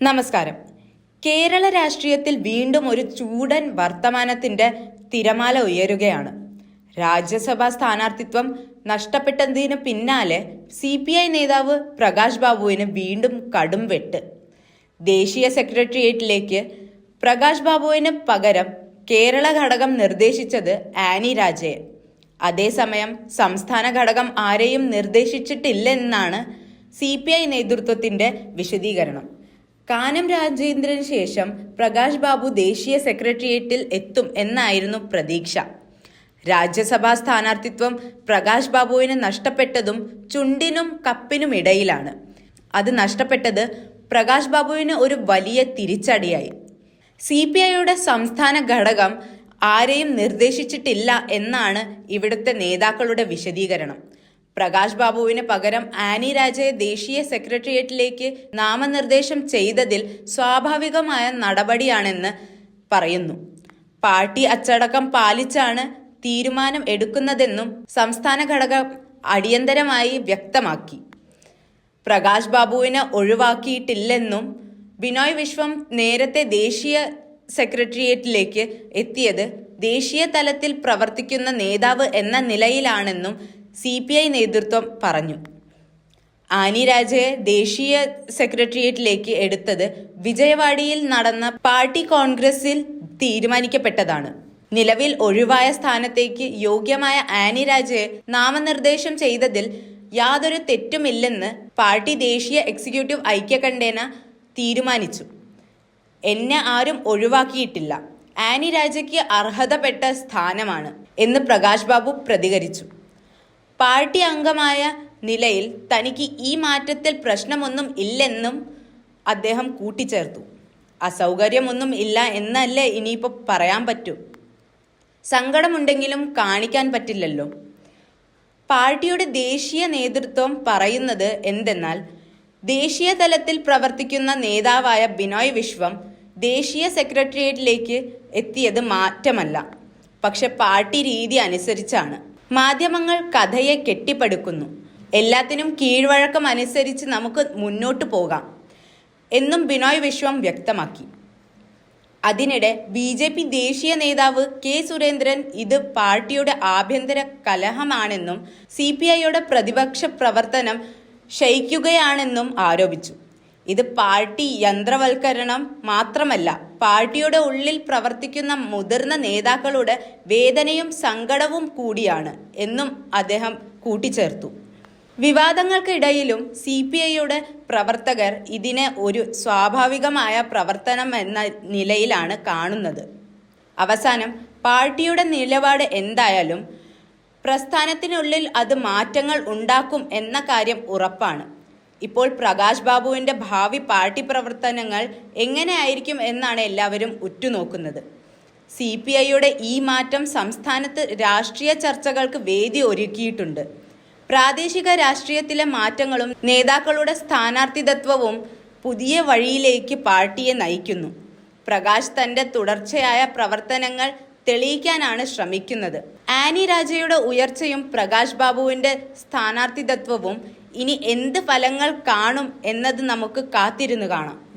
നമസ്കാരം. കേരള രാഷ്ട്രീയത്തിൽ വീണ്ടും ഒരു ചൂടൻ വർത്തമാനത്തിന്റെ തിരമാല ഉയരുകയാണ്. രാജ്യസഭാ സ്ഥാനാർത്ഥിത്വം നഷ്ടപ്പെട്ടതിന് പിന്നാലെ സി പി ഐ നേതാവ് പ്രകാശ് ബാബുവിന് വീണ്ടും കടും വെട്ട്. ദേശീയ സെക്രട്ടേറിയറ്റിലേക്ക് പ്രകാശ് ബാബുവിന് പകരം കേരള ഘടകം നിർദ്ദേശിച്ചത് ആനി രാജയെ അതേസമയം സംസ്ഥാന ഘടകം ആരെയും നിർദ്ദേശിച്ചിട്ടില്ലെന്നാണ് സി പി ഐ നേതൃത്വത്തിന്റെ വിശദീകരണം. കാനം രാജേന്ദ്രന് ശേഷം പ്രകാശ് ബാബു ദേശീയ സെക്രട്ടേറിയറ്റിൽ എത്തും എന്നായിരുന്നു പ്രതീക്ഷ. രാജ്യസഭാ സ്ഥാനാർത്ഥിത്വം പ്രകാശ് ബാബുവിന് നഷ്ടപ്പെട്ടതും ചുണ്ടിനും കപ്പിനും ഇടയിലാണ്. അത് നഷ്ടപ്പെട്ടത് പ്രകാശ് ബാബുവിന് ഒരു വലിയ തിരിച്ചടിയായി. സി പി ഐയുടെ സംസ്ഥാന ഘടകം ആരെയും നിർദ്ദേശിച്ചിട്ടില്ല എന്നാണ് ഇവിടുത്തെ നേതാക്കളുടെ വിശദീകരണം. പ്രകാശ് ബാബുവിന് പകരം ആനി രാജയെ ദേശീയ സെക്രട്ടേറിയറ്റിലേക്ക് നാമനിർദ്ദേശം ചെയ്തതിൽ സ്വാഭാവികമായ നടപടിയാണെന്ന് പറയുന്നു. പാർട്ടി അച്ചടക്കം പാലിച്ചാണ് തീരുമാനം എടുക്കുന്നതെന്നും സംസ്ഥാന ഘടകം അടിയന്തരമായി വ്യക്തമാക്കി. പ്രകാശ് ബാബുവിനെ ഒഴിവാക്കിയിട്ടില്ലെന്നും ബിനോയ് വിശ്വം നേരത്തെ ദേശീയ സെക്രട്ടേറിയറ്റിലേക്ക് എത്തിയത് ദേശീയ തലത്തിൽ പ്രവർത്തിക്കുന്ന നേതാവ് എന്ന നിലയിലാണെന്നും സി പി ഐ നേതൃത്വം പറഞ്ഞു. ആനി രാജയെ ദേശീയ സെക്രട്ടേറിയറ്റിലേക്ക് എടുത്തത് വിജയവാഡിയിൽ നടന്ന പാർട്ടി കോൺഗ്രസിൽ തീരുമാനിക്കപ്പെട്ടതാണ്. നിലവിൽ ഒഴിവായ സ്ഥാനത്തേക്ക് യോഗ്യമായ ആനി രാജയെ നാമനിർദ്ദേശം ചെയ്തതിൽ യാതൊരു തെറ്റുമില്ലെന്ന് പാർട്ടി ദേശീയ എക്സിക്യൂട്ടീവ് ഐക്യകണ്ഠേന തീരുമാനിച്ചു. എന്നെ ആരും ഒഴിവാക്കിയിട്ടില്ല. ആനി രാജയ്ക്ക് അർഹതപ്പെട്ട സ്ഥാനമാണ് എന്ന് പ്രകാശ് ബാബു പ്രതികരിച്ചു. പാർട്ടി അംഗമായ നിലയിൽ തനിക്ക് ഈ മാറ്റത്തിൽ പ്രശ്നമൊന്നും ഇല്ലെന്നും അദ്ദേഹം കൂട്ടിച്ചേർത്തു. അസൗകര്യമൊന്നും ഇല്ല എന്നല്ലേ ഇനിയിപ്പോൾ പറയാൻ പറ്റൂ. സങ്കടമുണ്ടെങ്കിലും കാണിക്കാൻ പറ്റില്ലല്ലോ. പാർട്ടിയുടെ ദേശീയ നേതൃത്വം പറയുന്നത് എന്തെന്നാൽ ദേശീയ തലത്തിൽ പ്രവർത്തിക്കുന്ന നേതാവായ ബിനോയ് വിശ്വം ദേശീയ സെക്രട്ടേറിയറ്റിലേക്ക് എത്തിയത് മാറ്റമല്ല. പക്ഷെ പാർട്ടി രീതി അനുസരിച്ചാണ്. മാധ്യമങ്ങൾ കഥയെ കെട്ടിപ്പടുക്കുന്നു. എല്ലാത്തിനും കീഴ്വഴക്കം അനുസരിച്ച് നമുക്ക് മുന്നോട്ട് പോകാം. എന്നും ബിനോയ് വിശ്വം വ്യക്തമാക്കി. അതിനിടെ ബി ജെ പി ദേശീയ നേതാവ് കെ സുരേന്ദ്രൻ ഇത് പാർട്ടിയുടെ ആഭ്യന്തര കലഹമാണെന്നും സി പി ഐയുടെ പ്രതിപക്ഷ പ്രവർത്തനം ക്ഷയിക്കുകയാണെന്നും ആരോപിച്ചു. ഇത് പാർട്ടി യന്ത്രവൽക്കരണം മാത്രമല്ല പാർട്ടിയുടെ ഉള്ളിൽ പ്രവർത്തിക്കുന്ന മുതിർന്ന നേതാക്കളുടെ വേദനയും സങ്കടവും കൂടിയാണ് എന്നും അദ്ദേഹം കൂട്ടിച്ചേർത്തു. വിവാദങ്ങൾക്കിടയിലും സി പി ഐയുടെ പ്രവർത്തകർ ഇതിനെ ഒരു സ്വാഭാവികമായ പ്രവർത്തനം എന്ന നിലയിലാണ് കാണുന്നത്. അവസാനം പാർട്ടിയുടെ നിലപാട് എന്തായാലും പ്രസ്ഥാനത്തിനുള്ളിൽ അത് മാറ്റങ്ങൾ ഉണ്ടാക്കും എന്ന കാര്യം ഉറപ്പാണ്. ഇപ്പോൾ പ്രകാശ് ബാബുവിന്റെ ഭാവി പാർട്ടി പ്രവർത്തനങ്ങൾ എങ്ങനെയായിരിക്കും എന്നാണ് എല്ലാവരും ഉറ്റുനോക്കുന്നത്. സി പി ഐയുടെ ഈ മാറ്റം സംസ്ഥാനത്ത് രാഷ്ട്രീയ ചർച്ചകൾക്ക് വേദി ഒരുക്കിയിട്ടുണ്ട്. പ്രാദേശിക രാഷ്ട്രീയത്തിലെ മാറ്റങ്ങളും നേതാക്കളുടെ സ്ഥാനാർത്ഥിതത്വവും പുതിയ വഴിയിലേക്ക് പാർട്ടിയെ നയിക്കുന്നു. പ്രകാശ് തന്റെ തുടർച്ചയായ പ്രവർത്തനങ്ങൾ തെളിയിക്കാനാണ് ശ്രമിക്കുന്നത്. ആനി രാജയുടെ ഉയർച്ചയും പ്രകാശ് ബാബുവിന്റെ സ്ഥാനാർത്ഥിത്വവും ഇനി എന്ത് ഫലങ്ങൾ കാണും എന്നത് നമുക്ക് കാത്തിരുന്നു കാണാം.